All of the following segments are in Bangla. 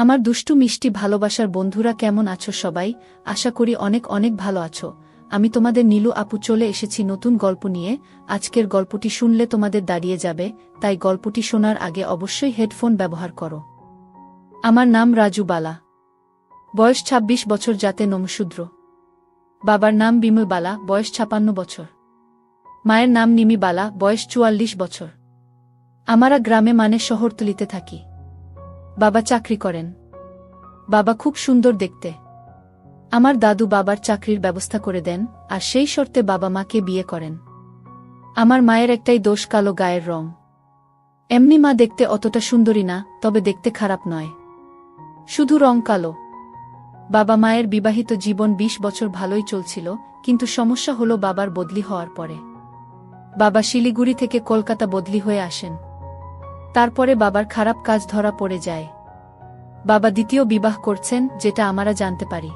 আমার দুষ্টু মিষ্টি ভালোবাসার বন্ধুরা কেমন আছো সবাই? আশা করি অনেক অনেক ভালো আছো। আমি তোমাদের নীলু আপু চলে এসেছি নতুন গল্প নিয়ে। আজকের গল্পটি শুনলে তোমাদের দাঁড়িয়ে যাবে, তাই গল্পটি শোনার আগে অবশ্যই হেডফোন ব্যবহার করো। আমার নাম রাজু বালা। বয়স ২৬ বছর জাতে নমশূদ্র। বাবার নাম বিমল বালা, বয়স ছাপান্ন বছর। মায়ের নাম নিমি বালা, বয়স চুয়াল্লিশ বছর। আমারা গ্রামে মানে শহরতলিতে থাকি। বাবা চাকরি করেন। বাবা খুব সুন্দর দেখতে। আমার দাদু বাবার চাকরির ব্যবস্থা করে দেন, আর সেই শর্তে বাবা মাকে বিয়ে করেন। আমার মায়ের একটাই দোষ কালো গায়ের রং। এমনি মা দেখতে অতটা সুন্দরী না, তবে দেখতে খারাপ নয়। শুধু রং কালো। বাবা মায়ের বিবাহিত জীবন ২০ বছর ভালোই চলছিল, কিন্তু সমস্যা হলো বাবার বদলি হওয়ার পরে। বাবা শিলিগুড়ি থেকে কলকাতা বদলি হয়ে আসেন। তারপরে বাবার খারাপ কাজ ধরা পড়ে যায়। বাবা দ্বিতীয় বিবাহ করছেন, যেটা আমরা জানতে পারি।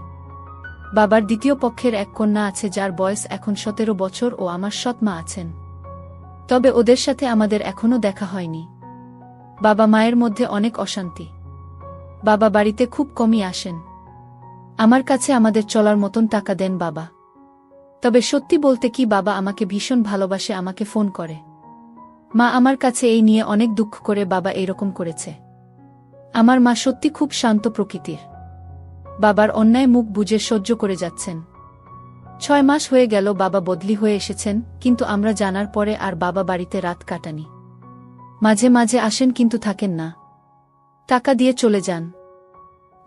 বাবার দ্বিতীয় পক্ষের এক কন্যা আছে যার বয়স এখন সতেরো বছর ও আমার সৎ মা আছেন। তবে ওদের সাথে আমাদের এখনও দেখা হয়নি। বাবা মায়ের মধ্যে অনেক অশান্তি। বাবা বাড়িতে খুব কমই আসেন। আমার কাছে আমাদের চলার মতন টাকা দেন বাবা। তবে সত্যি বলতে কি বাবা আমাকে ভীষণ ভালোবাসে, আমাকে ফোন করে। মা আমার কাছে এই নিয়ে অনেক দুঃখ করে বাবা এইরকম করেছে। আমার মা সত্যি খুব শান্ত প্রকৃতির। বাবার অন্যায় মুখ বুঝে সহ্য করে যাচ্ছেন। ছয় মাস হয়ে গেল বাবা বদলি হয়ে এসেছেন, কিন্তু আমরা জানার পরে আর বাবা বাড়িতে রাত কাটানি। মাঝে মাঝে আসেন কিন্তু থাকেন না। টাকা দিয়ে চলে যান।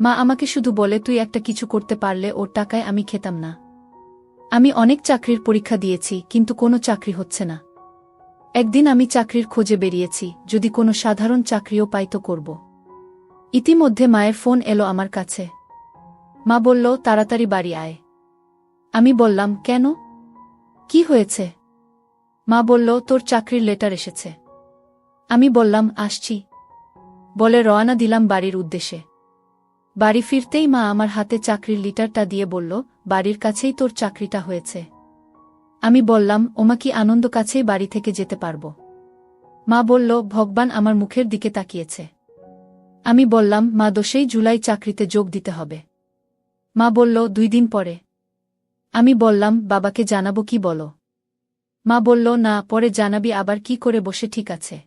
মা আমাকে শুধু বলে, তুই একটা কিছু করতে পারলে ওর টাকায় আমি খেতাম না। আমি অনেক চাকরির পরীক্ষা দিয়েছি, কিন্তু কোনো চাকরি হচ্ছে না। একদিন আমি চাকরির খোঁজে বেরিয়েছি, যদি কোনো সাধারণ চাকরিও পাই তো করব। ইতিমধ্যে মায়ের ফোন এলো আমার কাছে। মা বলল, তাড়াতাড়ি বাড়ি আয়। আমি বললাম, কেন? কি হয়েছে? মা বলল, তোর চাকরির লেটার এসেছে। আমি বললাম, আসছি। বলে রওনা দিলাম বাড়ির উদ্দেশ্যে। বাড়ি ফিরতেই মা আমার হাতে চাকরির লিটারটা দিয়ে বলল, বাড়ির কাছেই তোর চাকরিটা হয়েছে। আমি বললাম, ওমা কি আনন্দ কাছেই বাড়ি থেকে যেতে পারব? মা বলল, ভগবান আমার মুখের দিকে তাকিয়েছে। আমি বললাম, মা দোষেই জুলাই চাকরিতে যোগ দিতে হবে। মা বলল, দুই দিন পরে। আমি বললাম, বাবাকে জানাব কি বলো? মা বলল, না, পরে জানাবি, আবার কি করে বসে ঠিক আছে?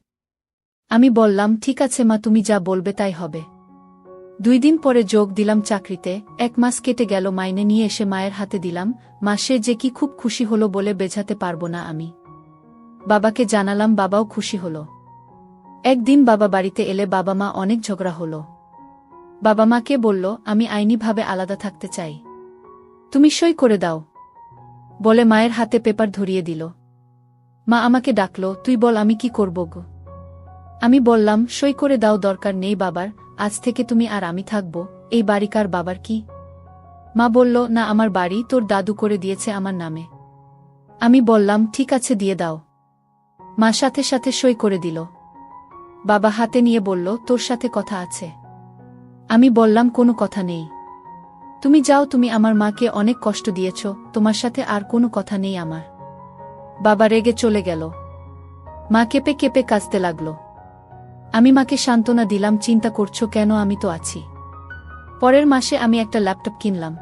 আমি বললাম, ঠিক আছে মা, তুমি যা বলবে তাই হবে। দুই দিন পরে যোগ দিলাম চাকরিতে, এক মাস কেটে গেল মাইনে নিয়ে এসে মায়ের হাতে দিলাম, মা, সে যে কি খুব খুশি হলো বলে বেঝাতে পারব না আমি। বাবাকে জানালাম, বাবাও খুশি হল। একদিন বাবা বাড়িতে এলে বাবা মা অনেক ঝগড়া হল। বাবা মাকে বলল, আমি আইনিভাবে আলাদা থাকতে চাই। তুমি সই করে দাও। বলে মায়ের হাতে পেপার ধরিয়ে দিল। মা আমাকে ডাকল, তুই বল আমি কি করব গো? আমি বললাম, সই করে দাও, দরকার নেই বাবার। আজ থেকে তুমি আর আমি থাকব, এই বাড়িকার বাবার কি? মা বলল, না, আমার বাড়ি তোর দাদু করে দিয়েছে আমার নামে। আমি বললাম, ঠিক আছে, দিয়ে দাও। মা সাথে সাথে সই করে দিল। বাবা হাতে নিয়ে বলল, তোর সাথে কথা আছে। আমি বললাম, কোনো কথা নেই। তুমি যাও, তুমি আমার মাকে অনেক কষ্ট দিয়েছ, তোমার সাথে আর কোনো কথা নেই আমার। বাবা রেগে চলে গেল। মা কেঁপে কেঁপে কাঁচতে লাগল। আমি মাকে সান্ত্বনা দিলাম, চিন্তা করছ কেন আমি তো আছি। পরের মাসে আমি একটা ল্যাপটপ কিনলাম।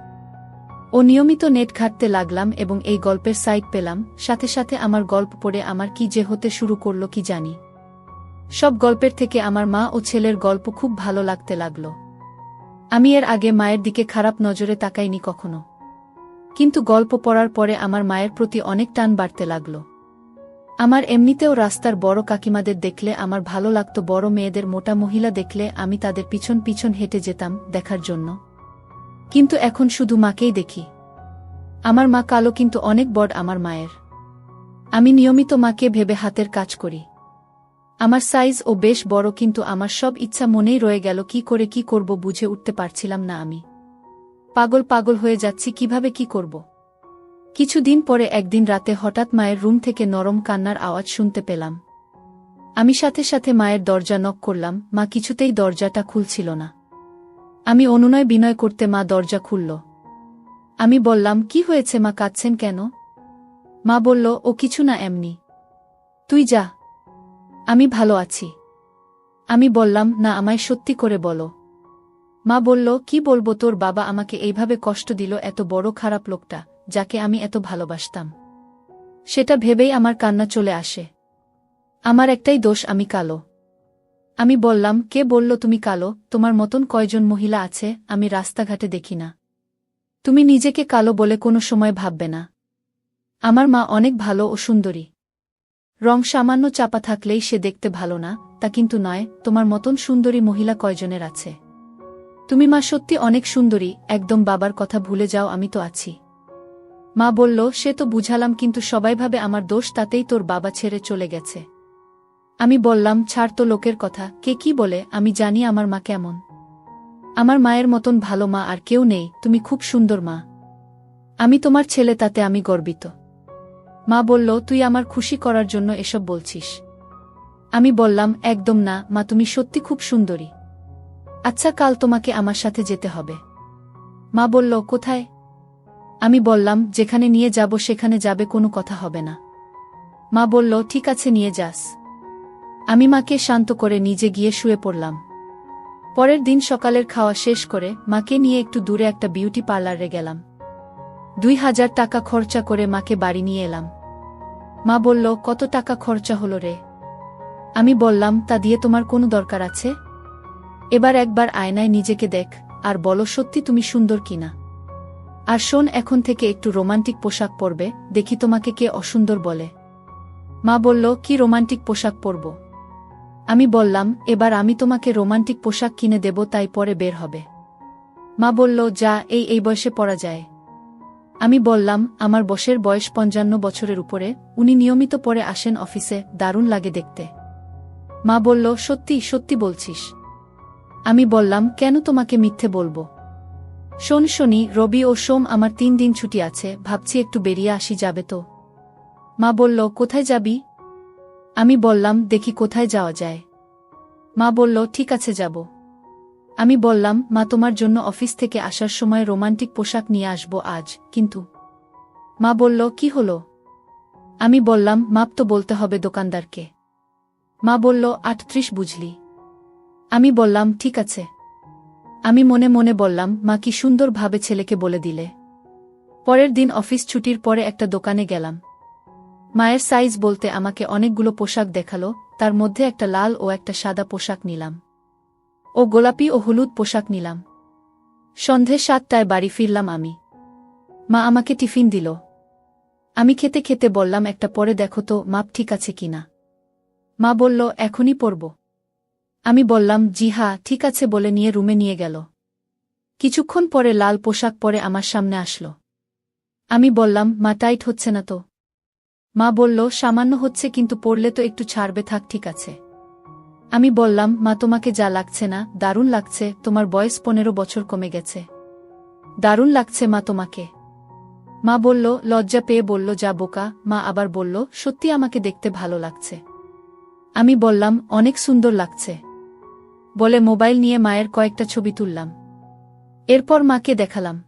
ও নিয়মিত নেট ঘাটতে লাগলাম এবং এই গল্পের সাইট পেলাম, সাথে সাথে আমার গল্প পড়ে আমার কি যে হতে শুরু করল কি জানি। সব গল্পের থেকে আমার মা ও ছেলের গল্প খুব ভালো লাগতে লাগল। আমি এর আগে মায়ের দিকে খারাপ নজরে তাকাইনি কখনো। কিন্তু গল্প পড়ার পরে আমার মায়ের প্রতি অনেক টান বাড়তে লাগল। আমার এমনিতেও রাস্তার বড় কাকিমাদের দেখলে আমার ভালো লাগত, বড় মেয়েদের মোটা মহিলা দেখলে আমি তাদের পিছন পিছন হেঁটে যেতাম দেখার জন্য। কিন্তু এখন শুধু মাকেই দেখি। আমার মা কালো কিন্তু অনেক বড় আমার মায়ের। আমি নিয়মিত মাকে ভেবে হাতের কাজ করি। আমার সাইজ ও বেশ বড় কিন্তু আমার সব ইচ্ছা মনেই রয়ে গেল, কি করে কি করব বুঝে উঠতে পারছিলাম না আমি। পাগল পাগল হয়ে যাচ্ছি, কীভাবে কি করব? কিছুদিন পরে একদিন রাতে হঠাৎ মায়ের রুম থেকে নরম কান্নার আওয়াজ শুনতে পেলাম। আমি সাথে সাথে মায়ের দরজা নক করলাম, মা, কিছুতেই দরজাটা খুলছিল না। আমি অনুনয় বিনয় করতে মা দরজা খুলল। আমি বললাম, কি হয়েছে মা, কাঁদছেন কেন? মা বলল, ও কিছু না এমনি। তুই যা। আমি ভালো আছি। আমি বললাম, না, আমায় সত্যি করে বলো। মা বলল, কি বলব তোর বাবা আমাকে এইভাবে কষ্ট দিল, এত বড় খারাপ লোকটা। যাকে আমি এত ভালোবাসতাম। সেটা ভেবেই আমার কান্না চলে আসে। আমার একটাই দোষ, আমি কালো। আমি বললাম, কে বলল তুমি কালো? তোমার মতন কয়জন মহিলা আছে, আমি রাস্তাঘাটে দেখি না। তুমি নিজেকে কালো বলে কোনো সময় ভাববে না। আমার মা অনেক ভালো ও সুন্দরী। রং সামান্য চাপা থাকলেই সে দেখতে ভালো না, তা কিন্তু নয়, তোমার মতন সুন্দরী মহিলা কয়জনের আছে। তুমি মা সত্যি অনেক সুন্দরী, একদম বাবার কথা ভুলে যাও, আমি তো আছি। মা বলল, সে তো বুঝালাম, কিন্তু সবাই ভাবে আমার দোষ, তাতেই তোর বাবা ছেড়ে চলে গেছে। আমি বললাম, ছাড় তো লোকের কথা, কে কি বলে, আমি জানি আমার মা কেমন। আমার মায়ের মতন ভালো মা আর কেউ নেই, তুমি খুব সুন্দর মা। আমি তোমার ছেলে, তাতে আমি গর্বিত। মা বলল, তুই আমার খুশি করার জন্য এসব বলছিস। আমি বললাম, একদম না, মা, তুমি সত্যি খুব সুন্দরী। আচ্ছা কাল তোমাকে আমার সাথে যেতে হবে। মা বলল, কোথায়? আমি বললাম, যেখানে নিয়ে যাব, সেখানে যাবে, কোনো কথা হবে না। মা বলল, ঠিক আছে, নিয়ে যাস। আমি মাকে শান্ত করে নিজে গিয়ে শুয়ে পড়লাম। পরের দিন সকালের খাওয়া শেষ করে মাকে নিয়ে একটু দূরে একটা বিউটি পার্লারে গেলাম। দুই হাজার টাকা খরচা করে মাকে বাড়ি নিয়ে এলাম। মা বলল, কত টাকা খরচা হলো রে? আমি বললাম, তা দিয়ে তোমার কোনো দরকার আছে? এবার একবার আয়নায় নিজেকে দেখ, আর বলো, সত্যি তুমি সুন্দর কিনা? আর শোন, এখন থেকে একটু রোমান্টিক পোশাক পরবে, দেখি তোমাকে কে অসুন্দর বলে। মা বলল, কি রোমান্টিক পোশাক পরব? আমি বললাম, এবার আমি তোমাকে রোমান্টিক পোশাক কিনে দেব, তাই পরে বের হবে। মা বলল, যা, এই এই বয়সে পরা যায়। আমি বললাম, আমার বসের বয়স পঞ্চান্ন বছরের উপরে, উনি নিয়মিত পরে আসেন অফিসে, দারুণ লাগে দেখতে। মা বলল, সত্যি সত্যি বলছিস। আমি বললাম, কেন তোমাকে মিথ্যে বলব? শোন শনি, রবি ও সোম আমার তিন দিন ছুটি আছে, ভাবছি একটু বেরিয়ে আসি, যাবে তো। মা বলল, কোথায় যাবি? আমি বললাম, দেখি কোথায় যাওয়া যায়। মা বলল, ঠিক আছে, যাব। আমি বললাম, মা তোমার জন্য অফিস থেকে আসার সময় রোমান্টিক পোশাক নিয়ে আসব আজ, কিন্তু। মা বলল, কি হলো? আমি বললাম, মাপ তো বলতে হবে দোকানদারকে। মা বলল, আটত্রিশ বুঝলি। আমি বললাম, ঠিক আছে। আমি মনে মনে বললাম, মা কি সুন্দরভাবে ছেলেকে বলে দিলে। পরের দিন অফিস ছুটির পরে একটা দোকানে গেলাম। মায়ের সাইজ বলতে আমাকে অনেকগুলো পোশাক দেখাল, তার মধ্যে একটা লাল ও একটা সাদা পোশাক নিলাম। ও গোলাপি ও হলুদ পোশাক নিলাম। সন্ধে সাতটায় বাড়ি ফিরলাম আমি। মা আমাকে টিফিন দিল। আমি খেতে খেতে বললাম, একটা পরে দেখো তো, মাপ ঠিক আছে কিনা? মা বলল, এখনই পরব। আমি বললাম জি হা ঠিক আছে, বলে নিয়ে রুমে নিয়ে গেল। কিছুক্ষণ পরে লাল পোশাক পরে আমার সামনে আসলো। আমি বললাম, মা, টাইট হচ্ছে না তো? মা বলল, সামান্য হচ্ছে, কিন্তু পড়লে তো একটু ছাড়বে, থাক, ঠিক আছে। আমি বললাম, মা, তোমাকে যা লাগছে না, দারুণ লাগছে, তোমার বয়স পনেরো বছর কমে গেছে। দারুণ লাগছে, মা, তোমাকে। মা বলল, লজ্জা পেয়ে বলল, যা বোকা। মা আবার বলল, সত্যি আমাকে দেখতে ভালো লাগছে। আমি বললাম, অনেক সুন্দর লাগছে। বলে মোবাইল নিয়ে মায়ের কয়েকটা ছবি তুললাম। এরপর মাকে দেখালাম।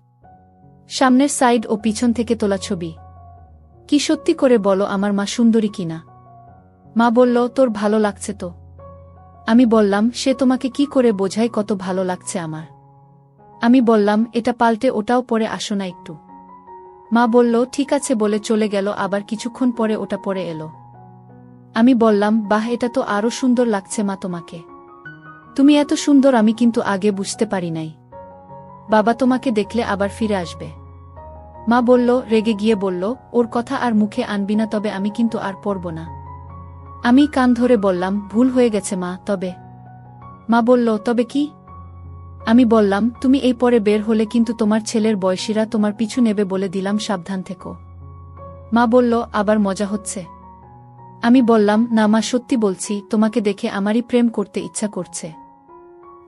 সামনের সাইড ও পিছন থেকে তোলা ছবি। কি সত্যি করে বলো আমার মা সুন্দরী কিনা? মা বলল, তোর ভালো লাগছে তো? আমি বললাম, সে তোমাকে কি করে বোঝায় কত ভালো লাগছে আমার? আমি বললাম, এটা পাল্টে ওটাও পরে আসো না একটু। মা বলল, ঠিক আছে, বলে চলে গেল, আবার কিছুক্ষণ পরে ওটা পরে এলো। আমি বললাম, বাহ, এটা তো আরও সুন্দর লাগছে মা তোমাকে। তুমি এত সুন্দর, আমি কিন্তু আগে বুঝতে পারি নাই। বাবা তোমাকে দেখলে আবার ফিরে আসবে। মা বলল, রেগে গিয়ে বলল, ওর কথা আর মুখে আনবি না, তবে আমি কিন্তু আর পড়ব না। আমি কান ধরে বললাম, ভুল হয়ে গেছে মা, তবে। মা বলল, তবে কি? আমি বললাম, তুমি এই পরে বের হলে কিন্তু তোমার ছেলের বয়সীরা তোমার পিছু নেবে বলে দিলাম, সাবধান থেকো। মা বলল, আবার মজা হচ্ছে। আমি বললাম, না মা, সত্যি বলছি, তোমাকে দেখে আমারই প্রেম করতে ইচ্ছা করছে।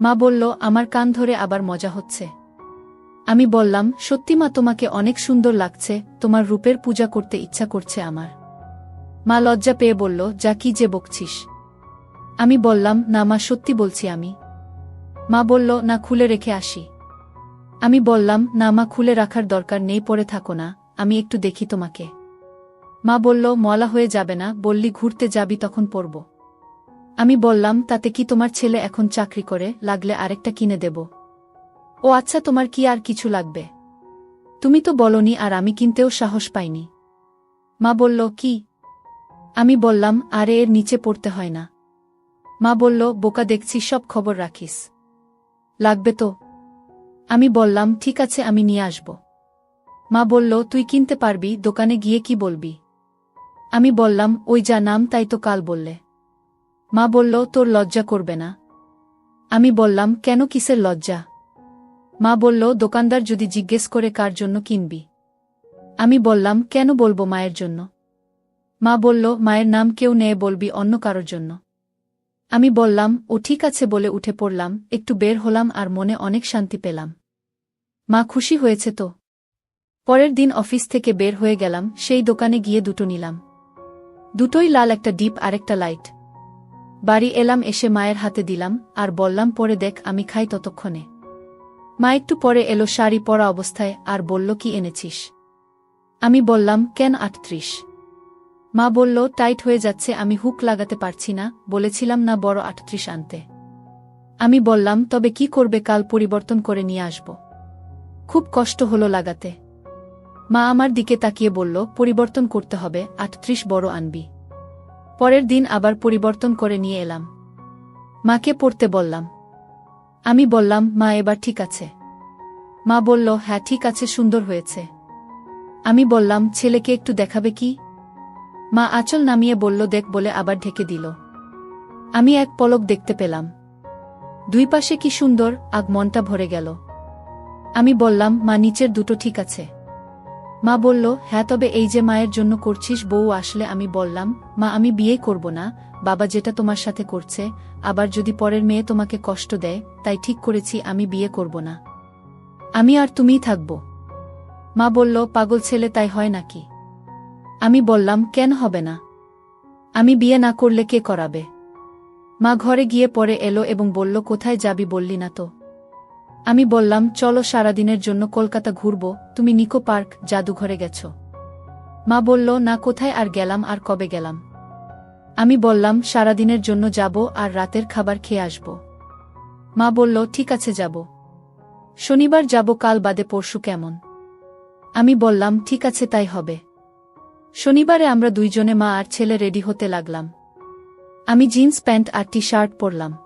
মা বলল, আমার কান ধরে আবার মজা হচ্ছে। আমি বললাম, সত্যি মা, তোমাকে অনেক সুন্দর লাগছে, তোমার রূপের পূজা করতে ইচ্ছা করছে আমার। মা লজ্জা পেয়ে বলল, যা কি যে বকছিস। আমি বললাম, না মা, সত্যি বলছি আমি। মা বলল, না, খুলে রেখে আসি। আমি বললাম, না মা, খুলে রাখার দরকার নেই, পড়ে থাকো না, আমি একটু দেখি তোমাকে। মা বলল, মলা হয়ে যাবে না, বললি ঘুরতে যাবি, তখন পড়ব। আমি বললাম, তাতে কি তোমার ছেলে এখন চাকরি করে? লাগলে আরেকটা কিনে দেব। ও আচ্ছা তোমার কি আর কিছু লাগবে? তুমি তো বলনি আর আমি কিনতেও সাহস পাইনি। মা বলল, কি? আমি বললাম, আরে এর নিচে পড়তে হয় না। মা বলল, বোকা দেখছি, সব খবর রাখিস। লাগবে তো। আমি বললাম, ঠিক আছে, আমি নিয়ে আসব। মা বলল, তুই কিনতে পারবি, দোকানে গিয়ে কি বলবি? আমি বললাম, ওই যা নাম, তাই তো কাল বললে। মা বলল, তোর লজ্জা করবে না। আমি বললাম, কেন কিসের লজ্জা? মা বলল, দোকানদার যদি জিজ্ঞেস করে কার জন্য কিনবি? আমি বললাম, কেন বলব মায়ের জন্য? মা বলল, মায়ের নাম কেউ নেয়ে বলবি অন্য কারোর জন্য। আমি বললাম, ও ঠিক আছে বলে উঠে পড়লাম, একটু বের হলাম আর মনে অনেক শান্তি পেলাম। মা খুশি হয়েছে তো। পরের দিন অফিস থেকে বের হয়ে গেলাম, সেই দোকানে গিয়ে দুটো নিলাম। দুটোই লাল, একটা ডিপ, আরেকটা লাইট। বাড়ি এলাম, এসে মায়ের হাতে দিলাম, আর বললাম, পরে দেখ, আমি খাই ততক্ষণে। মা একটু পরে এলো শাড়ি পরা অবস্থায়, আর বলল, কি এনেছিস? আমি বললাম, কেন আটত্রিশ? মা বলল, টাইট হয়ে যাচ্ছে, আমি হুক লাগাতে পারছি না, বলেছিলাম না বড় আটত্রিশ আনতে। আমি বললাম, তবে কি করবে, কাল পরিবর্তন করে নিয়ে আসব। খুব কষ্ট হলো লাগাতে। মা আমার দিকে তাকিয়ে বলল, পরিবর্তন করতে হবে, আটত্রিশ বড় আনবি। পরের দিন আবার পরিবর্তন করে নিয়ে এলাম। মাকে পড়তে বললাম। আমি বললাম, মা, এবার ঠিক আছে। মা বলল হ্যাঁ ঠিক আছে, সুন্দর হয়েছে। আমি বললাম, ছেলেকে একটু দেখাবে কি? মা আঁচল নামিয়ে বলল, দেখ, বলে আবার ঢেকে দিল। আমি এক পলক দেখতে পেলাম। দুই পাশে কি সুন্দর, আগ মনটা ভরে গেল। আমি বললাম, মা, নিচের দুটো ঠিক আছে। মা বলল হ্যাঁ তবে এই যে মায়ের জন্য করছিস বউ, আসলে আমি বললাম, মা, আমি বিয়ে করব না, বাবা যেটা তোমার সাথে করছে, আবার যদি পরের মেয়ে তোমাকে কষ্ট দেয়, তাই ঠিক করেছি, আমি বিয়ে করব না। আমি আর তুমিই থাকব। মা বলল, পাগল ছেলে, তাই হয় নাকি? আমি বললাম, কেন হবে না? আমি বিয়ে না করলে কে করাবে? মা ঘরে গিয়ে পরে এলো এবং বলল, কোথায় যাবি বললি না তো? আমি বললাম, চলো সারাদিনের জন্য কলকাতা ঘুরব, তুমি নিকো পার্ক, জাদুঘরে গেছ। মা বলল, না, কোথায় আর গেলাম, আর কবে গেলাম? আমি বললাম, সারাদিনের জন্য যাব আর রাতের খাবার খেয়ে আসব। মা বলল, ঠিক আছে, যাব। শনিবার যাব, কাল বাদে পরশু কেমন? আমি বললাম, ঠিক আছে, তাই হবে। শনিবারে আমরা দুইজনে মা আর ছেলে রেডি হতে লাগলাম। আমি জিন্স প্যান্ট আর টি শার্ট পরলাম।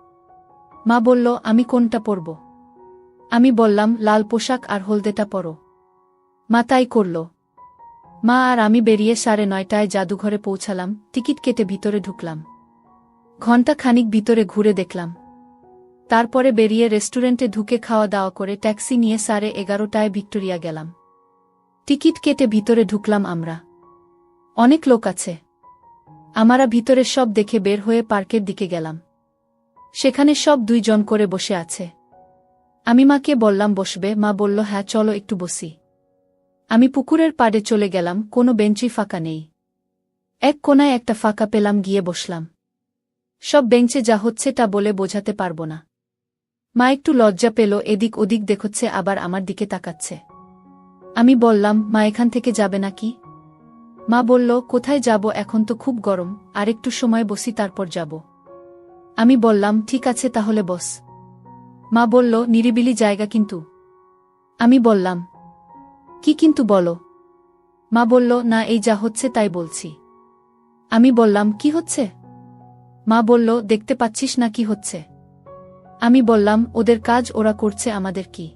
মা বলল, আমি কোনটা পরব? আমি বললাম, লাল পোশাক আর হলদেটা পরো। মা তাই করল। মা আর আমি বেরিয়ে সাড়ে নয়টায় জাদুঘরে পৌঁছালাম, টিকিট কেটে ভিতরে ঢুকলাম। ঘণ্টা খানিক ভিতরে ঘুরে দেখলাম। তারপরে বেরিয়ে রেস্টুরেন্টে ঢুকে খাওয়া দাওয়া করে ট্যাক্সি নিয়ে সাড়ে এগারোটায় ভিক্টোরিয়া গেলাম। টিকিট কেটে ভিতরে ঢুকলাম আমরা। অনেক লোক আছে। আমারা ভিতরে সব দেখে বের হয়ে পার্কের দিকে গেলাম। সেখানে সব দুইজন করে বসে আছে। আমি মাকে বললাম, বসবে। মা বলল হ্যাঁ চলো একটু বসি। আমি পুকুরের পাড়ে চলে গেলাম, কোনো বেঞ্চই ফাঁকা নেই। এক কোনায় একটা ফাঁকা পেলাম, গিয়ে বসলাম। সব বেঞ্চে যা হচ্ছে তা বলে বোঝাতে পারব না। মা একটু লজ্জা পেল, এদিক ওদিক দেখছে, আবার আমার দিকে তাকাচ্ছে। আমি বললাম, মা, এখান থেকে যাবে নাকি মা বলল, কোথায় যাব? এখন তো খুব গরম। আর একটু সময় বসি, তারপর যাব। আমি বললাম, ঠিক আছে, তাহলে বস। মা বলল, নিরিবিলি জায়গা কিন্তু। আমি বললাম, কি কিন্তু বলো? মা বলল, না, এই যা হচ্ছে তাই বলছি। আমি বললাম, কি হচ্ছে? মা বলল, দেখতে পাচ্ছিস না কি হচ্ছে। আমি বললাম, ওদের কাজ ওরা করছে, আমাদের কি?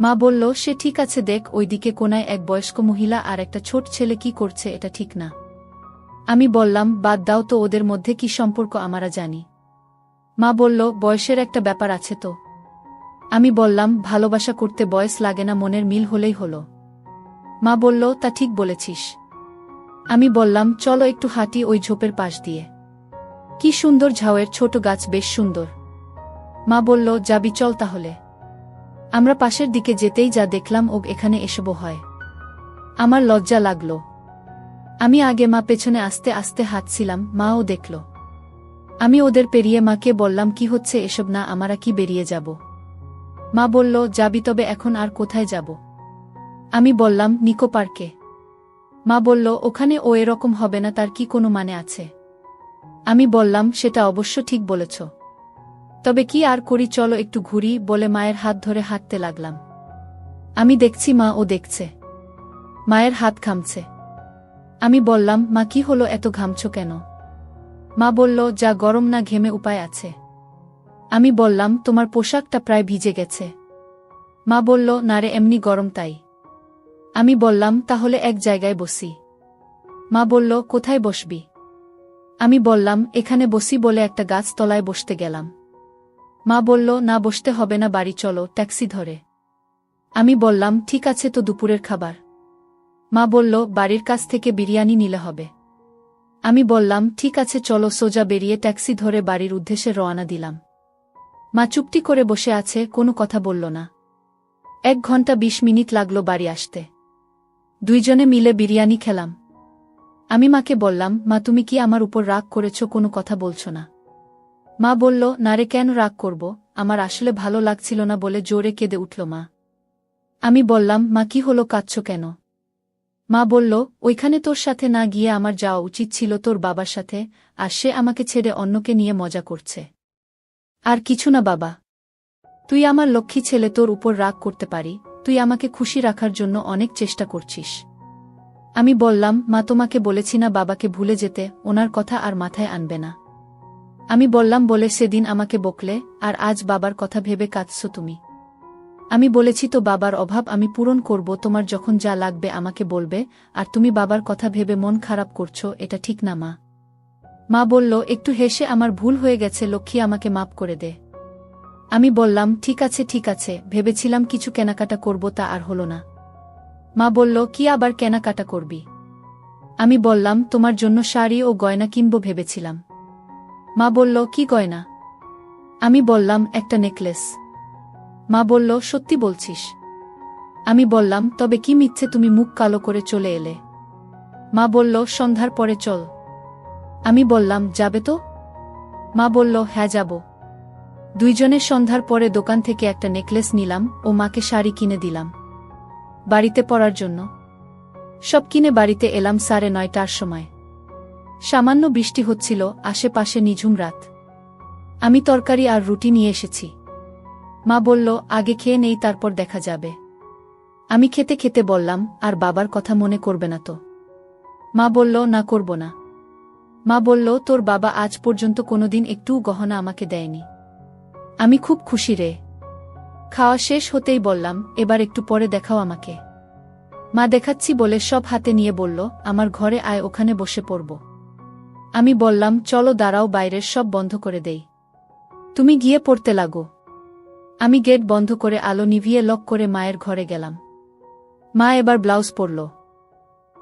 মা বলল, সে ঠিক আছে, দেখ, ওইদিকে কোনায় এক বয়স্ক মহিলা আর একটা ছোট ছেলে কি করছে, এটা ঠিক না। আমি বললাম, বাদ দাও তো, ওদের মধ্যে কি সম্পর্ক, আমরা জানি। মা বলল, বয়সের একটা ব্যাপার আছে তো। আমি বললাম, ভালোবাসা করতে বয়স লাগে না, মনের মিল হলেই হলো। মা বলল, তা ঠিক বলেছিস। আমি বললাম, চলো একটু হাঁটি ওই ঝোপের পাশ দিয়ে। কি সুন্দর ঝাউয়ের ছোট গাছ, বেশ সুন্দর। মা বলল, যাবি, চল তাহলে। আমরা পাশের দিকে যেতেই যা দেখলাম ও এখানে এসবও হয়। আমার লজ্জা লাগল। আমি আগে মা পেছনে আস্তে আস্তে হাঁটছিলাম, মাও দেখল। আমি ওদের পেরিয়ে মাকে বললাম, কি হচ্ছে এসব না, আমরা কি বেরিয়ে যাব? মা বলল, যাবি তবে এখন আর কোথায় যাব? আমি বললাম, নিকো পার্কে। মা বলল, ওখানে ও এরকম হবে না, তার কি কোনো মানে আছে? আমি বললাম, সেটা অবশ্য ঠিক বলেছ। তবে কি আর করি, চলো একটু ঘুরি, বলে মায়ের হাত ধরে হাঁটতে লাগলাম। আমি দেখছি, মা ও দেখছে। মায়ের হাত ঘামছে। আমি বললাম, মা, কি হলো, এত ঘামছ কেন? মা বলল, যা গরম না ঘেমে উপায় আছে। আমি বললাম, তোমার পোশাকটা প্রায় ভিজে গেছে। মা বলল নারে এমনি গরম তাই। আমি বললাম, তাহলে এক জায়গায় বসি। মা বলল, কোথায় বসবি? আমি বললাম, এখানে বসি বলে একটা গাছ তলায় বসতে গেলাম। মা বলল, না, বসতে হবে না, বাড়ি চলো, ট্যাক্সি ধরে। আমি বললাম, ঠিক আছে, তো দুপুরের খাবার। মা বলল, বাড়ির কাছ থেকে বিরিয়ানি নিলে হবে। আমি বললাম, ঠিক আছে, চলো সোজা বেরিয়ে ট্যাক্সি ধরে বাড়ির উদ্দেশ্যে রওনা দিলাম। মা চুপটি করে বসে আছে, কোনো কথা বলল না। এক ঘণ্টা বিশ মিনিট লাগল বাড়ি আসতে। দুইজনে মিলে বিরিয়ানি খেলাম। আমি মাকে বললাম, মা, তুমি কি আমার উপর রাগ করেছ, কোনো কথা বলছো না? মা বলল নারে কেন রাগ করব? আমার আসলে ভালো লাগছিল না বলে জোরে কেঁদে উঠল মা। আমি বললাম, মা, কি হলো, কাঁদছ কেন? মা বলল, ওইখানে তোর সাথে না গিয়ে আমার যাওয়া উচিত ছিল তোর বাবার সাথে, আর সে আমাকে ছেড়ে অন্যকে নিয়ে মজা করছে। আর কিছু না বাবা। তুই আমার লক্ষ্মী ছেলে, তোর উপর রাগ করতে পারি, তুই আমাকে খুশি রাখার জন্য অনেক চেষ্টা করছিস। আমি বললাম, মা, তোমাকে বলেছি না বাবাকে ভুলে যেতে, ওনার কথা আর মাথায় আনবে না। আমি বললাম, বলে সেদিন আমাকে বকলে, আর আজ বাবার কথা ভেবে কাঁদছ তুমি। আমি বলেছি তো বাবার অভাব আমি পূরণ করব, তোমার যখন যা লাগবে আমাকে বলবে, আর তুমি বাবার কথা ভেবে মন খারাপ করছ, এটা ঠিক না মা। মা বলল, একটু হেসে আমার ভুল হয়ে গেছে, লক্ষ্মী আমাকে মাপ করে দে। আমি বললাম, ঠিক আছে ঠিক আছে, ভেবেছিলাম কিছু কেনাকাটা করব, তা আর হলো না। মা বলল, কি আবার কেনাকাটা করবি? আমি বললাম, তোমার জন্য শাড়ি ও গয়না কিনব ভেবেছিলাম। মা বলল, কি গয়না? আমি বললাম, একটা নেকলেস। মা বলল, সত্যি বলছিস। আমি বললাম, তবে কি মিথ্যে তুমি মুখ কালো করে চলে এলে? মা বলল, সন্ধ্যার পরে চল। আমি বললাম, যাবে তো? মা বলল হ্যাঁ যাব। দুইজনে সন্ধ্যার পরে দোকান থেকে একটা নেকলেস নিলাম ও মাকে শাড়ি কিনে দিলাম। বাড়িতে পড়ার জন্য। সব কিনে বাড়িতে এলাম সাড়ে নয়টার সময়। সামান্য বৃষ্টি হচ্ছিল, আশেপাশে নিঝুম রাত। আমি তরকারি আর রুটি নিয়ে এসেছি। মা বলল, আগে খেয়ে নেই, তারপর দেখা যাবে। আমি খেতে খেতে বললাম, আর বাবার কথা মনে করবে না তো? মা বলল, না, করব না। মা বলল, তোর বাবা আজ পর্যন্ত কোনোদিন একটু গহনা আমাকে দেয়নি। আমি খুব খুশি রে। খাওয়া শেষ হতেই বললাম, এবার একটু পরে দেখাও আমাকে। মা দেখাচ্ছি বলে সব হাতে নিয়ে বলল, আমার ঘরে আয়, ওখানে বসে পড়ব। আমি বললাম, চলো দাঁড়াও, বাইরের সব বন্ধ করে দেই। তুমি গিয়ে পড়তে লাগো। আমি গেট বন্ধ করে আলো নিভিয়ে লক করে মায়ের ঘরে গেলাম। মা এবার ব্লাউজ পরল।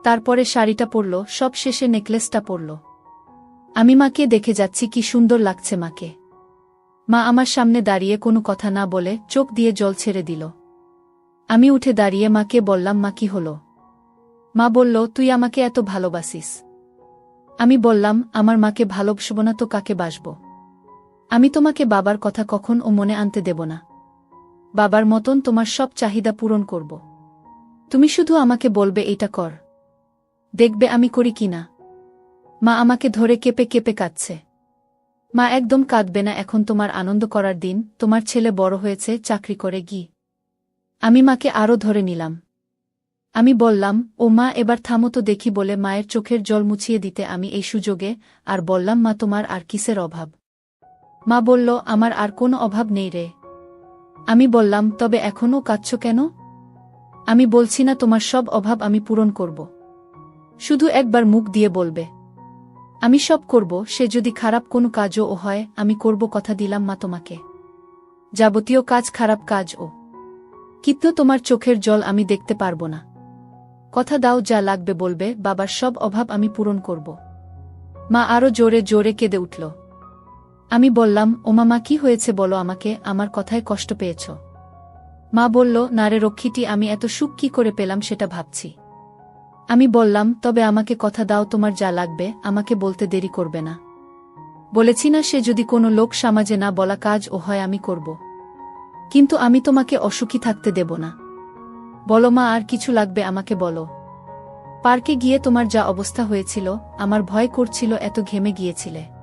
তারপরে শাড়িটা পরল, সব শেষে নেকলেসটা পরল। আমি মাকে দেখে যাচ্ছি কি সুন্দর লাগছে মাকে। মা আমার সামনে দাঁড়িয়ে কোনো কথা না বলে চোখ দিয়ে জল ছেড়ে দিল। আমি উঠে দাঁড়িয়ে মাকে বললাম, মা, কি হল? মা বলল, তুই আমাকে এত ভালোবাসিস। আমি বললাম, আমার মাকে ভালোবাসব না তো কাকে বাসব? আমি তোমাকে বাবার কথা কখন ও মনে আনতে দেব না। বাবার মতন তোমার সব চাহিদা পূরণ করব। তুমি শুধু আমাকে বলবে এটা কর। দেখবে আমি করি কিনা মা আমাকে ধরে কেঁপে কেঁপে কাঁদছে। মা একদম কাঁদবে না এখন তোমার আনন্দ করার দিন, তোমার ছেলে বড় হয়েছে, চাকরি করে গি আমি মাকে আরও ধরে নিলাম। আমি বললাম, ও মা, এবার থামো তো দেখি বলে মায়ের চোখের জল মুছিয়ে দিতে আমি এই সুযোগে, আর বললাম, মা, তোমার আর কিসের অভাব? মা বলল, আমার আর কোনো অভাব নেই রে। আমি বললাম, তবে এখনও কাঁদছ কেন? আমি বলছি না, তোমার সব অভাব আমি পূরণ করব। শুধু একবার মুখ দিয়ে বলবে। আমি সব করব, সে যদি খারাপ কোনো কাজও ও হয়, আমি করব কথা দিলাম মা তোমাকে। যাবতীয় কাজ খারাপ কাজ ও কিন্তু তোমার চোখের জল আমি দেখতে পারব না। কথা দাও যা লাগবে বলবে, বাবার সব অভাব আমি পূরণ করব। মা আরও জোরে জোরে কেঁদে উঠল। আমি বললাম, ওমা মা, কি হয়েছে বলো আমাকে, আমার কথায় কষ্ট পেয়েছ? মা বলল নারে রক্ষীটি আমি এত সুখ কি করে পেলাম সেটা ভাবছি। আমি বললাম, তবে আমাকে কথা দাও, তোমার যা লাগবে, আমাকে বলতে দেরি করবে না। বলেছি, না, সে যদি কোনো লোক সমাজে না বলা কাজ, ও হয় আমি করব। কিন্তু আমি তোমাকে অসুখী থাকতে দেব না। বলো মা, আর কিছু লাগবে আমাকে বলো। পার্কে গিয়ে তোমার যা অবস্থা হয়েছিল, আমার ভয় করছিল, এত ঘেমে গিয়েছিলে।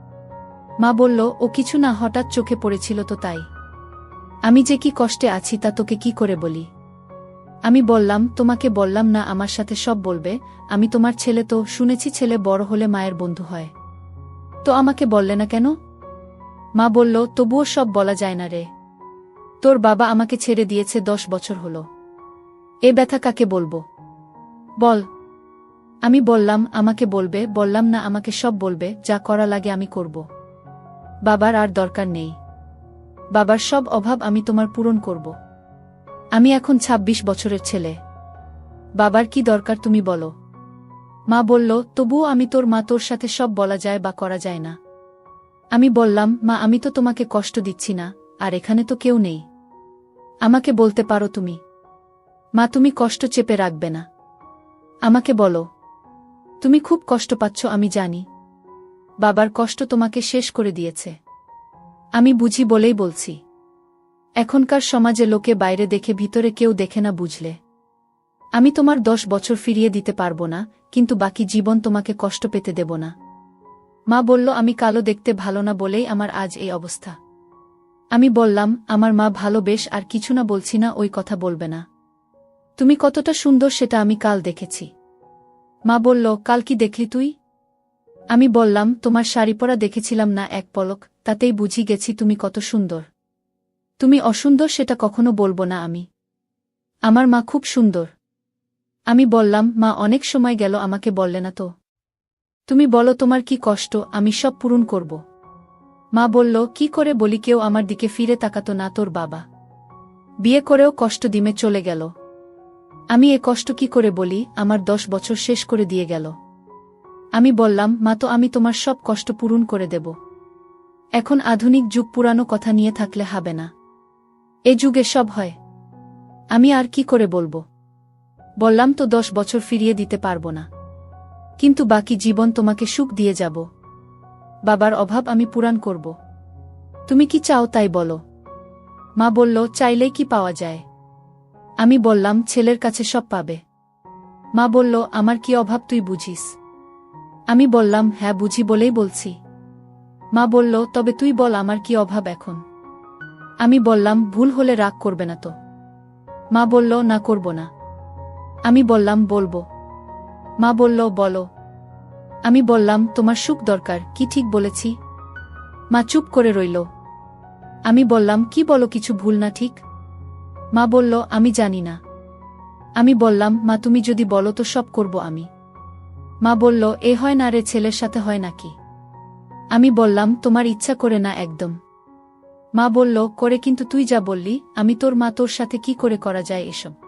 মা বলল, ও কিছু না, হঠাৎ চোখে পড়েছিল তো তাই। আমি যে কি কষ্টে আছি তা তোকে কি করে বলি? আমি বললাম, তোমাকে বললাম না, আমার সাথে সব বলবে। আমি তোমার ছেলে তো, শুনেছি ছেলে বড় হলে মায়ের বন্ধু হয়। তো আমাকে বললে না কেন? মা বলল, তবুও সব বলা যায় না রে। তোর বাবা আমাকে ছেড়ে দিয়েছে দশ বছর হলো। এ ব্যথা কাকে বলব? বল। আমি বললাম, আমাকে বলবে, বললাম না, আমাকে সব বলবে, যা করা লাগে আমি করব। বাবার আর দরকার নেই। বাবার সব অভাব আমি তোমার পূরণ করব। আমি এখন ২৬ বছরের ছেলে। বাবার কি দরকার তুমি বলো। মা বলল, তবুও আমি তোর মা তোর সাথে সব বলা যায় বা করা যায় না। আমি বললাম, মা, আমি তো তোমাকে কষ্ট দিচ্ছি না, আর এখানে তো কেউ নেই। আমাকে বলতে পারো তুমি। মা, তুমি কষ্ট চেপে রাখবে না। আমাকে বলো। তুমি খুব কষ্ট পাচ্ছ, আমি জানি। বাবার কষ্ট তোমাকে শেষ করে দিয়েছে। আমি বুঝি বলেই বলছি। এখনকার সমাজে লোকে বাইরে দেখে ভিতরে কেউ দেখে না বুঝলে। আমি তোমার দশ বছর ফিরিয়ে দিতে পারব না, কিন্তু বাকি জীবন তোমাকে কষ্ট পেতে দেব না। মা বলল, আমি কালো দেখতে ভালো না বলেই আমার আজ এই অবস্থা। আমি বললাম, আমার মা ভালো বেশ, আর কিছু না বলছি না, ওই কথা বলবে না। তুমি কতটা সুন্দর সেটা আমি কাল দেখেছি। মা বলল, কাল কি দেখলি তুই? আমি বললাম, তোমার শাড়ি পরা দেখেছিলাম না এক পলক, তাতেই বুঝি গেছি তুমি কত সুন্দর। তুমি অসুন্দর সেটা কখনো বলব না আমি। আমার মা খুব সুন্দর। আমি বললাম, মা অনেক সময় গেল আমাকে বললে না তো। তুমি বলো তোমার কি কষ্ট, আমি সব পূরণ করব। মা বলল, কি করে বলি কেউ আমার দিকে ফিরে তাকাতো না তোর বাবা। বিয়ে করেও কষ্ট দিমে চলে গেল। আমি এ কষ্ট কি করে বলি, আমার দশ বছর শেষ করে দিয়ে গেল। আমি বললাম, মা, তো আমি তোমার সব কষ্ট পূরণ করে দেব। এখন আধুনিক যুগ পুরানো কথা নিয়ে থাকলে হবে না। এ যুগে সব হয়। আমি আর কি করে বলব? বললাম, তো দশ বছর ফিরিয়ে দিতে পারব না। কিন্তু বাকি জীবন তোমাকে সুখ দিয়ে যাব। বাবার অভাব আমি পূরণ করব। তুমি কি চাও তাই বলো? মা বলল, চাইলেই কি পাওয়া যায়? আমি বললাম, ছেলের কাছে সব পাবে। মা বলল, আমার কি অভাব তুই বুঝিস? আমি বললাম হ্যাঁ বুঝি বলেই বলছি। মা বলল, তবে তুই বল, আমার কি অভাব এখন? আমি বললাম, ভুল হলে রাগ করবে না তো। মা বলল, না, করব না। আমি বললাম, বলব। মা বলল, বলো। আমি বললাম, তোমার সুখ দরকার, কি ঠিক বলেছি? মা চুপ করে রইল। আমি বললাম, কি বলো, কিছু ভুল না ঠিক? মা বলল, আমি জানি না। আমি বললাম, মা, তুমি যদি বলো তো সব করব আমি। মা বলল, এ হয় না রে, ছেলের সাথে হয় নাকি? আমি বললাম, তোমার ইচ্ছা করে না একদম। মা বলল, করে কিন্তু তুই যা বললি, আমি তোর মা তোর সাথে কি করে করা যায় এসব?